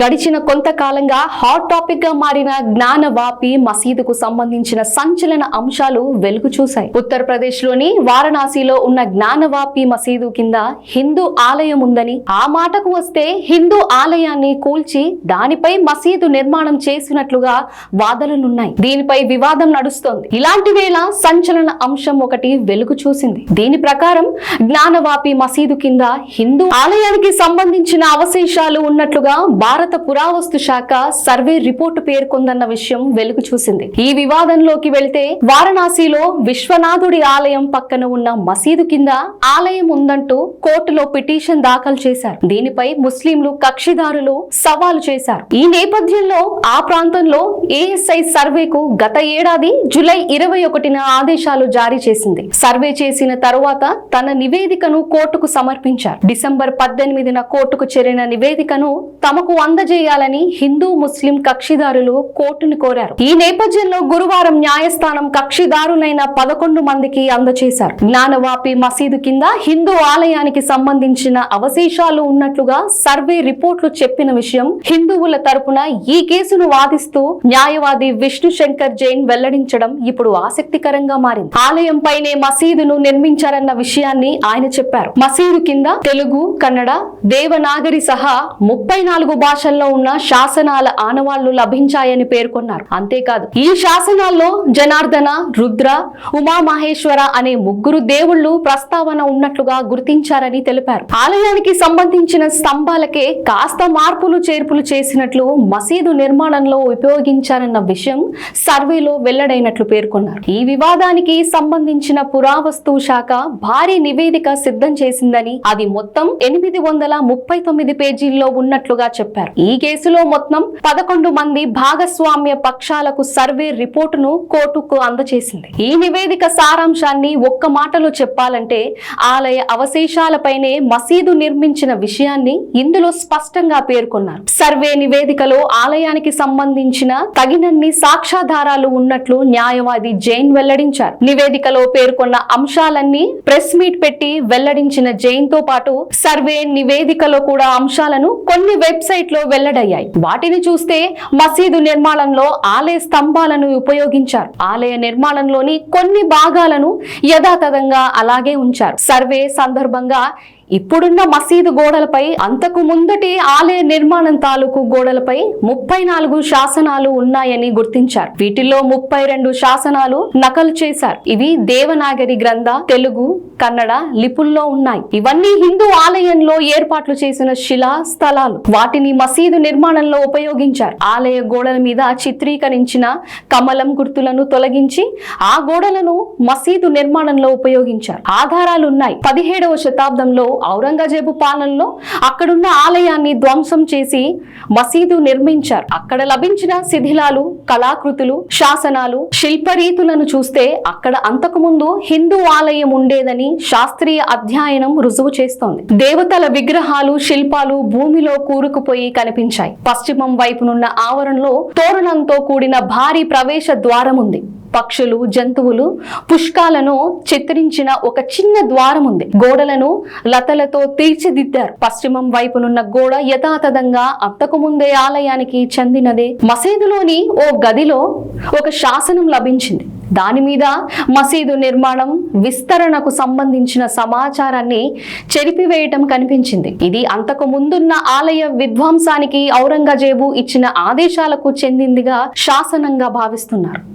గడిచిన కొంతకాలంగా హాట్ టాపిక్గా మారిన జ్ఞానవాపి మసీదుకు సంబంధించిన సంచలన అంశాలు వెలుగు చూశాయి. ఉత్తరప్రదేశ్లోని వారణాసిలో ఉన్న జ్ఞానవాపి మసీదు కింద హిందూ ఆలయం ఉందని ఆ మాటకు వస్తే హిందూ ఆలయాన్ని కూల్చి దానిపై మసీదు నిర్మాణం చేసినట్లుగా వాదనలున్నాయి. దీనిపై వివాదం నడుస్తోంది. ఇలాంటి వేళ సంచలన అంశం ఒకటి వెలుగు చూసింది. దీని ప్రకారం జ్ఞానవాపి మసీదు కింద హిందూ ఆలయానికి సంబంధించిన అవశేషాలు ఉన్నట్లుగా భారత పురావస్తు శాఖ సర్వే రిపోర్టు పేర్కొందన్న విషయం వెలుగు చూసింది. ఈ వివాదంలోకి వెళితే వారణాసిలో విశ్వనాథుడి ఆలయం పక్కన ఉన్న మసీదు కింద ఆలయం ఉందంటూ కోర్టులో పిటిషన్ దాఖలు చేశారు. దీనిపై ముస్లింలు కక్షిదారులు సవాలు చేశారు. ఈ నేపథ్యంలో ఆ ప్రాంతంలో ఏఎస్ఐ సర్వేకు గత ఏడాది జూలై ఇరవై ఒకటిన ఆదేశాలు జారీ చేసింది. సర్వే చేసిన తరువాత తన నివేదికను కోర్టుకు సమర్పించారు. డిసెంబర్ పద్దెనిమిదిన కోర్టుకు చేరిన నివేదికను తమకు అందజేయాలని హిందూ ముస్లిం కక్షిదారులు కోర్టును కోరారు. ఈ నేపథ్యంలో గురువారం న్యాయస్థానం కక్షిదారులైన పదకొండు మందికి అందజేశారు. జ్ఞానవాపి మసీదు కింద హిందూ ఆలయానికి సంబంధించిన అవశేషాలు ఉన్నట్లుగా సర్వే రిపోర్ట్లు చెప్పిన విషయం హిందువుల తరపున ఈ కేసును వాదిస్తూ న్యాయవాది విష్ణు శంకర్ జైన్ వెల్లడించడం ఇప్పుడు ఆసక్తికరంగా మారింది. ఆలయం పైనే మసీదును నిర్మించారన్న విషయాన్ని ఆయన చెప్పారు. మసీదు కింద తెలుగు కన్నడ దేవనాగరి సహా ముప్పై నాలుగు భాష భాషల్లో ఉన్న శాసనాల ఆనవాళ్ళు లభించాయని పేర్కొన్నారు. అంతేకాదు ఈ శాసనాల్లో జనార్దన రుద్ర ఉమామహేశ్వర అనే ముగ్గురు దేవుళ్ళు ప్రస్తావన ఉన్నట్లుగా గుర్తించారని తెలిపారు. ఆలయానికి సంబంధించిన స్తంభాలకే కాస్త మార్పులు చేర్పులు చేసినట్లు మసీదు నిర్మాణంలో ఉపయోగించారన్న విషయం సర్వేలో వెల్లడైనట్లు పేర్కొన్నారు. ఈ వివాదానికి సంబంధించిన పురావస్తు శాఖ భారీ నివేదిక సిద్ధం చేసిందని అది మొత్తం ఎనిమిది వందల ముప్పై తొమ్మిది పేజీల్లో ఉన్నట్లుగా చెప్పారు. ఈ కేసులో మొత్తం పదకొండు మంది భాగస్వామ్య పక్షాలకు సర్వే రిపోర్టును కోర్టుకు అందజేసింది ఈ నివేదిక సారాంశాన్ని ఒక్క మాటలో చెప్పాలంటే ఆలయ అవశేషాలపైనే మసీదు నిర్మించిన విషయాన్ని ఇందులో స్పష్టంగా పేర్కొన్నారు. సర్వే నివేదికలో ఆలయానికి సంబంధించిన తగినన్ని సాక్ష్యాధారాలు ఉన్నట్లు న్యాయవాది జైన్ వెల్లడించారు. నివేదికలో పేర్కొన్న అంశాలన్నీ ప్రెస్ మీట్ పెట్టి వెల్లడించిన జైన్తో పాటు సర్వే నివేదికలో కూడా అంశాలను కొన్ని వెబ్సైట్ లో వెల్లడయ్యాయి. వాటిని చూస్తే మసీదు నిర్మాణంలో ఆలయ స్తంభాలను ఉపయోగించారు. ఆలయ నిర్మాణంలోని కొన్ని భాగాలను యథాతథంగా అలాగే ఉంచారు. సర్వే సందర్భంగా ఇప్పుడున్న మసీదు గోడలపై అంతకు ముందటి ఆలయ నిర్మాణం తాలూకు గోడలపై ముప్పై నాలుగు శాసనాలు ఉన్నాయని గుర్తించారు. వీటిల్లో ముప్పై రెండు శాసనాలు నకలు చేశారు. ఇవి దేవనాగరి గ్రంథ తెలుగు కన్నడ లిపుల్లో ఉన్నాయి. ఇవన్నీ హిందూ ఆలయంలో ఏర్పాట్లు చేసిన శిలా స్థలాలు. వాటిని మసీదు నిర్మాణంలో ఉపయోగించారు. ఆలయ గోడల మీద చిత్రీకరించిన కమలం గుర్తులను తొలగించి ఆ గోడలను మసీదు నిర్మాణంలో ఉపయోగించారు. ఆధారాలు ఉన్నాయి పదిహేడవ శతాబ్దంలో ఔరంగజేబు పాలనలో అక్కడున్న ఆలయాన్ని ధ్వంసం చేసి మసీదు నిర్మించారు. అక్కడ లభించిన శిథిలాలు కళాకృతులు శాసనాలు శిల్పరీతులను చూస్తే అక్కడ అంతకుముందు హిందూ ఆలయం ఉండేదని శాస్త్రీయ అధ్యయనం రుజువు చేస్తోంది. దేవతల విగ్రహాలు శిల్పాలు భూమిలో కూరుకుపోయి కనిపించాయి. పశ్చిమం వైపునున్న ఆవరణలో తోరణంతో కూడిన భారీ ప్రవేశ ద్వారం ఉంది. పక్షులు జంతువులు పుష్కాలను చిత్రించిన ఒక చిన్న ద్వారం ఉంది. గోడలను లతలతో తీర్చిదిద్దారు. పశ్చిమం వైపునున్న గోడ యథాతథంగా అంతకు ముందే ఆలయానికి చెందినదే. మసీదులోని ఓ గదిలో ఒక శాసనం లభించింది. దాని మీద మసీదు నిర్మాణం విస్తరణకు సంబంధించిన సమాచారాన్ని చెరిపివేయటం కనిపించింది. ఇది అంతకు ముందున్న ఆలయ విధ్వంసానికి ఔరంగజేబు ఇచ్చిన ఆదేశాలకు చెందిందిగా శాసనంగా భావిస్తున్నారు.